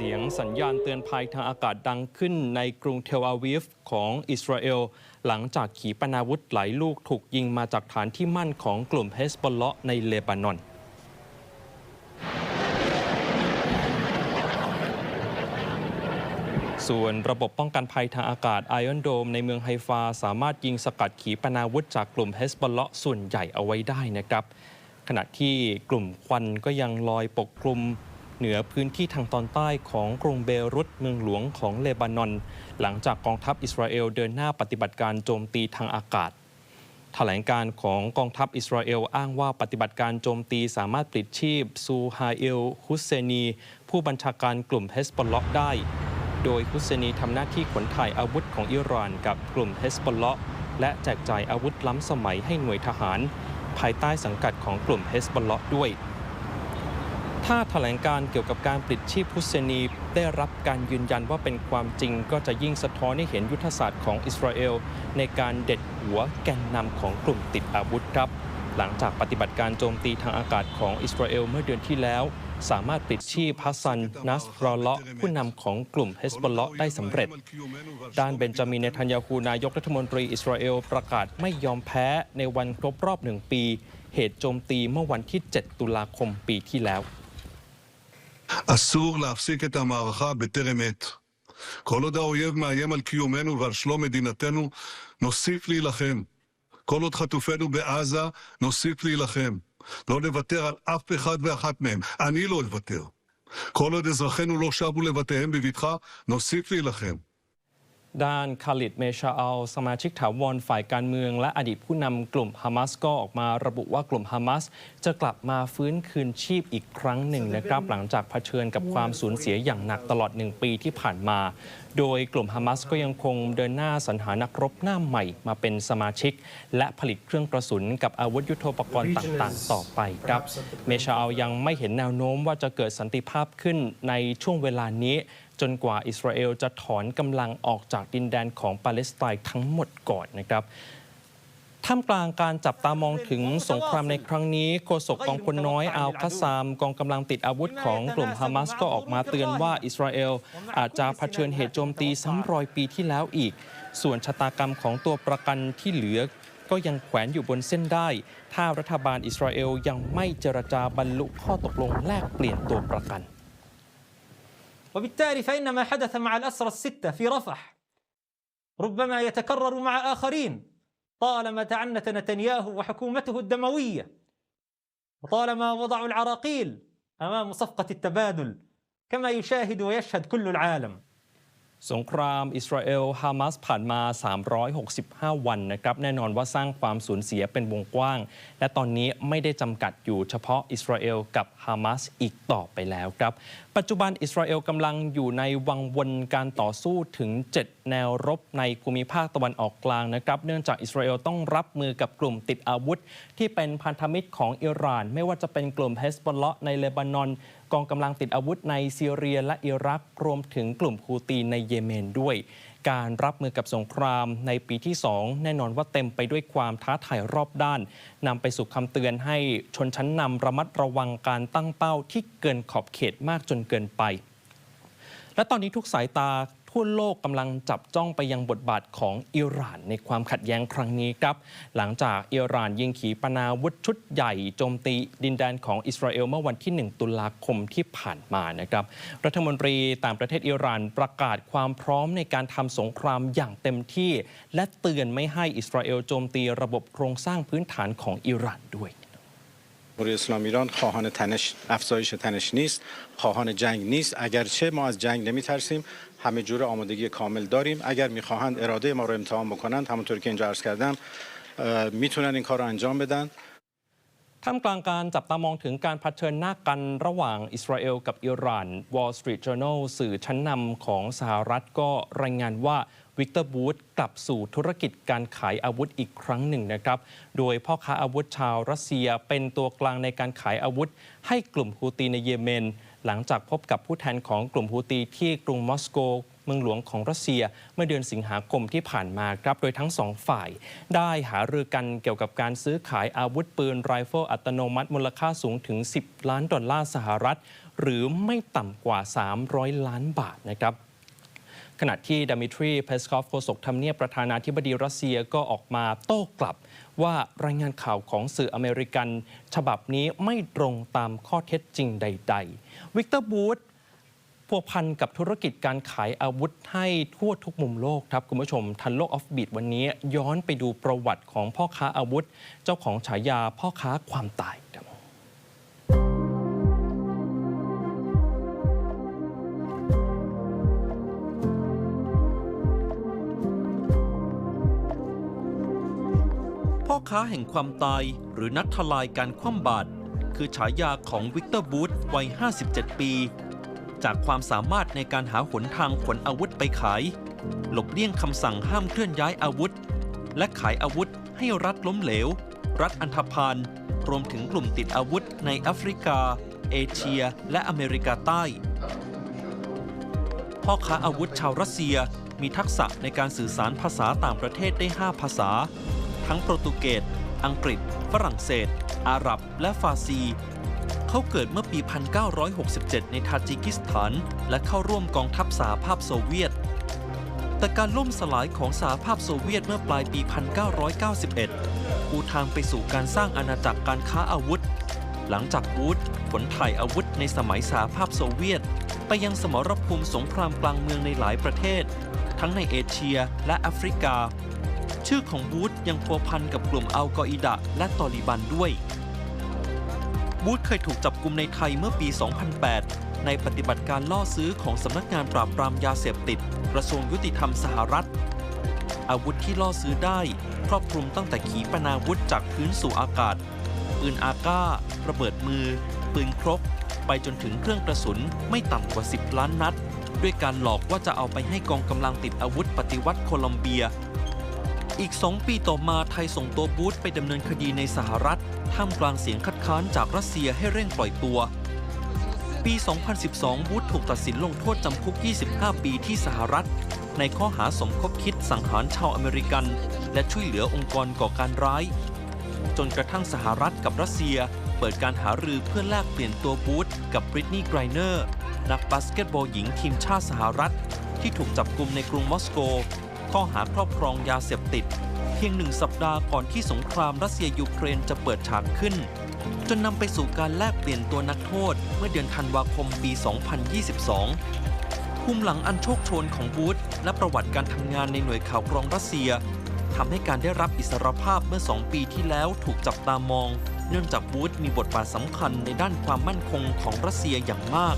เสียงสัญญาณเตือนภัยทางอากาศดังขึ้นในกรุงเทลอาวีฟของอิสราเอล หลังจากขีปนาวุธหลายลูกถูกยิงมาจากฐานที่มั่นของกลุ่มเฮสบอลเลาะในเลบานอนส่วนระบบป้องกันภัยทางอากาศไอออนโดมในเมืองไฮฟา สามารถยิงสกัดขีปนาวุธจากกลุ่มเฮสบอลเลาะส่วนใหญ่เอาไว้ได้นะครับ ขณะที่กลุ่มควันก็ยังลอยปกคลุม เหนือพื้นที่ทางตอนใต้ของกรุงเบรุตเมืองหลวงของเลบานอน หลังจากกองทัพอิสราเอลเดินหน้าปฏิบัติการโจมตีทางอากาศแถลงการของกองทัพอิสราเอลอ้างว่าปฏิบัติการโจมตีสามารถปลิดชีพ ซูฮาเอล ฮุสเซนี ผู้บัญชาการกลุ่มเฮสบอลเลาะได้ โดยฮุสเซนีทำหน้าที่ขนถ่ายอาวุธของอิหร่านกับกลุ่มเฮสบอลเลาะและแจกจ่ายอาวุธล้ำสมัยให้หน่วยทหาร ภายใต้สังกัดของกลุ่มเฮสบอลเลาะด้วย ถ้าแถลงการเกี่ยวกับการปลิดชีพฮุสเซนีได้รับการยืนยันว่าเป็นความจริง ก็จะยิ่งสะท้อนให้เห็นยุทธศาสตร์ของอิสราเอล ในการเด็ดหัวแกนนำของกลุ่มติดอาวุธครับ หลังจากปฏิบัติการโจมตีทางอากาศของอิสราเอลเมื่อเดือนที่แล้ว สามารถปลิดชีพฮัสซัน นัสรอเลาะผู้นำของกลุ่มเฮสบอลเลาะได้สำเร็จ ด้านเบนจามินเนทันยาฮูนายกรัฐมนตรีอิสราเอลประกาศไม่ยอมแพ้ในวันครบรอบหนึ่งปี เหตุโจมตีเมื่อวันที่ 7 ตุลาคมปีที่แล้ว אסור להפסיק את המערכה בטרם עת. כל עוד האויב מאיים על קיומנו ועל שלום מדינתנו, נוסיף להילחם. כל עוד חטופינו בעזה, נוסיף להילחם. לא נוותר על אף אחד ואחת מהם. אני לא אוותר. כל עוד אזרחינו לא שבו לבתיהם בבטחה, נוסיף להילחם. ด้านคาลิดเมชาอัลสมาชิกถาวรฝ่ายการเมือง และอดีตผู้นำกลุ่มฮามาสก็ออกมาระบุว่ากลุ่มฮามาสจะกลับมาฟื้นคืนชีพอีกครั้งหนึ่งนะครับ หลังจากเผชิญกับความสูญเสียอย่างหนักตลอดหนึ่งปีที่ผ่านมา โดยกลุ่มฮามาสก็ยังคงเดินหน้าสรรหานักรบหน้าใหม่มาเป็นสมาชิก และผลิตเครื่องกระสุนกับอาวุธยุโทโธปกรณ์ต่างๆ ต่อไปครับ เมชาอัลยังไม่เห็นแนวโน้มว่าจะเกิดสันติภาพขึ้นในช่วงเวลานี้ จนกว่าอิสราเอลจะถอนกำลังออกจากดินแดนของปาเลสไตน์ทั้งหมดก่อนนะครับท่ามกลางการจับตามองถึงสงครามในครั้งนี้โฆษกกองพลน้อยอัลคาซาม กองกำลังติดอาวุธของกลุ่มฮามาสก็ออกมาเตือนว่าอิสราเอลอาจจะเผชิญเหตุโจมตีซ้ำรอยปีที่แล้วอีก ส่วนชะตากรรมของตัวประกันที่เหลือก็ยังแขวนอยู่บนเส้นได้ ถ้ารัฐบาลอิสราเอลยังไม่เจรจาบรรลุข้อตกลงแลกเปลี่ยนตัวประกัน وبالتالي فإن ما حدث مع الأسرى الستة في رفح ربما يتكرر مع آخرين طالما تعنت نتنياهو وحكومته الدموية وطالما وضعوا العراقيل أمام صفقة التبادل كما يشاهد ويشهد كل العالم. สงครามอิสราเอลฮามาสผ่านมา 365 วันนะครับแน่นอนว่าสร้างความสูญเสียเป็นวงกว้าง และตอนนี้ไม่ได้จำกัดอยู่เฉพาะอิสราเอลกับฮามาสอีกต่อไปแล้วครับ ปัจจุบันอิสราเอลกำลังอยู่ในวังวนการต่อสู้ถึง 7 แนวรบในภูมิภาคตะวันออกกลางนะครับเนื่องจากอิสราเอลต้องรับมือกับกลุ่มติดอาวุธ ที่เป็นพันธมิตรของอิหร่าน ไม่ว่าจะเป็นกลุ่มเฮสบอลเลาะในเลบานอน กองกำลังติดอาวุธในซีเรียและอิรักรวมถึงกลุ่มฮูตีในเยเมนด้วย การรับมือกับสงครามในปีที่ 2 แน่นอนว่าเต็มไปด้วยความท้าทายรอบด้านนำไปสู่คำเตือนให้ชนชั้นนำระมัดระวังการตั้งเป้าที่เกินขอบเขตมากจนเกินไปและตอนนี้ทุกสายตา ทั่วโลกกำลังจับจ้องไปยังบทบาทของอิหร่านในความขัดแย้งครั้งนี้ครับ หลังจากอิหร่านยิงขีปนาวุธชุดใหญ่โจมตีดินแดนของอิสราเอลเมื่อวันที่ 1 ตุลาคมที่ผ่านมานะครับ รัฐมนตรีต่างประเทศอิหร่านประกาศความพร้อมในการทำสงครามอย่างเต็มที่ และเตือนไม่ให้อิสราเอลโจมตีระบบโครงสร้างพื้นฐานของอิหร่านด้วย جمهوری اسلامی ایران خواهان تنش افزایش تنش نیست خواهان جنگ نیست اگرچه ما از جنگ نمی ترسیم همه جور آمادگی کامل داریم اگر میخواهند اراده ما رو امتحان بکنند همونطور که اینجا عرض کردم اه، میتونن این کار رو انجام بدن ท่ามกลางการจับตามองถึงการเผชิญหน้ากันระหว่างอิสราเอลกับอิหร่าน Wall Street Journal สื่อชั้นนำของสหรัฐก็รายงานว่า วิกเตอร์บูธกลับสู่ธุรกิจการขายอาวุธอีกครั้งหนึ่งนะครับ โดยพ่อค้าอาวุธชาวรัสเซียเป็นตัวกลางในการขายอาวุธ ให้กลุ่มฮูตีในเยเมน หลังจากพบกับผู้แทนของกลุ่มฮูตีที่กรุงมอสโกเมืองหลวงของรัสเซียเมื่อเดือนสิงหาคมที่ผ่านมาครับ โดยทั้งสองฝ่าย ได้หารือกันเกี่ยวกับการซื้อขายอาวุธปืนไรเฟิลอัตโนมัติมูลค่าสูงถึง 10 ล้านดอลลาร์สหรัฐ หรือไม่ต่ำกว่า 300 ล้านบาทนะครับ ขณะที่ดามิทรีเพสคอฟโฆษกทำเนียบประธานาธิบดีรัสเซียก็ออกมาโต้กลับ ว่ารายงานข่าวของสื่ออเมริกันฉบับนี้ไม่ตรงตามข้อเท็จจริงใด ๆ วิกเตอร์บูธพัวพันกับธุรกิจการขายอาวุธให้ทั่วทุกมุมโลกครับ คุณผู้ชม ทันโลกออฟบีดวันนี้ย้อนไปดูประวัติของพ่อค้าอาวุธ เจ้าของฉายาพ่อค้าความตายครับ อค้าแห่งความตายหรือนักทลายการคว่ำบาตรคือฉายาของวิกเตอร์บูธวัย 57 ปี จากความสามารถในการหาหนทางขนอาวุธไปขาย หลบเลี่ยงคำสั่งห้ามเคลื่อนย้ายอาวุธ และขายอาวุธให้รัฐล้มเหลว รัฐอันธพาลรวมถึงกลุ่มติดอาวุธในแอฟริกา เอเชีย และอเมริกาใต้ พ่อค้าอาวุธชาวรัสเซียมีทักษะในการสื่อสารภาษาต่างประเทศได้ 5 ภาษา ทั้งโปรตุเกส อังกฤษ ฝรั่งเศส อาหรับ และฟาร์ซี เขาเกิดเมื่อปี 1967 ในทาจิกิสถาน และเข้าร่วมกองทัพสหภาพโซเวียต แต่การล่มสลายของสหภาพโซเวียตเมื่อปลายปี 1991 ปูทางไปสู่การสร้างอาณาจักรการค้าอาวุธ หลังจากวูดขนถ่ายอาวุธในสมัยสหภาพโซเวียต ไปยังสมรภูมิสงครามกลางเมืองในหลายประเทศ ทั้งในเอเชียและแอฟริกา ชื่อของบูธยังพัวพันกับกลุ่มอัลกออิดะและตอริบันด้วย บูธเคยถูกจับกลุ่มในไทยเมื่อปี 2008 ในปฏิบัติการล่อซื้อของสำนักงานปราบปรามยาเสพติด กระทรวงยุติธรรมสหรัฐ อาวุธที่ล่อซื้อได้ครอบคลุมตั้งแต่ขีปนาวุธจากพื้นสู่อากาศ ปืนอาก้า ระเบิดมือ ปืนครก ไปจนถึงเครื่องกระสุนไม่ต่ำกว่า 10 ล้านนัด ด้วยการหลอกว่าจะเอาไปให้กองกำลังติดอาวุธปฏิวัติโคลอมเบีย อีก 2 ปีต่อมาไทยส่งตัวบูธไปดำเนินคดีในสหรัฐ ท่ามกลางเสียงคัดค้านจากรัสเซียให้เร่งปล่อยตัว ปี 2012 บูธถูกตัดสินลงโทษจำคุก 25 ปีที่สหรัฐ ในข้อหาสมคบคิดสังหารชาวอเมริกัน และช่วยเหลือองค์กรก่อการร้าย จนกระทั่งสหรัฐกับรัสเซีย เปิดการหารือเพื่อแลกเปลี่ยนตัวบูธกับบริตนีย์ไกรเนอร์นักบาสเกตบอลหญิงทีมชาติสหรัฐ ที่ถูกจับกลุ่มในกรุงมอสโก ข้อหาครอบครองยาเสพติด เพียงหนึ่งสัปดาห์ก่อนที่สงครามรัสเซียยูเครนจะเปิดฉากขึ้น จนนำไปสู่การแลกเปลี่ยนตัวนักโทษ เมื่อเดือนธันวาคมปี 2022 ภูมิหลังอันโชคโชนของบูธและประวัติการทำงานในหน่วยข่าวกรองรัสเซียทำให้การได้รับอิสรภาพเมื่อ 2 ปีที่แล้วถูกจับตามอง เนื่องจากบูธมีบทบาทสำคัญในด้านความมั่นคงของรัสเซียอย่างมาก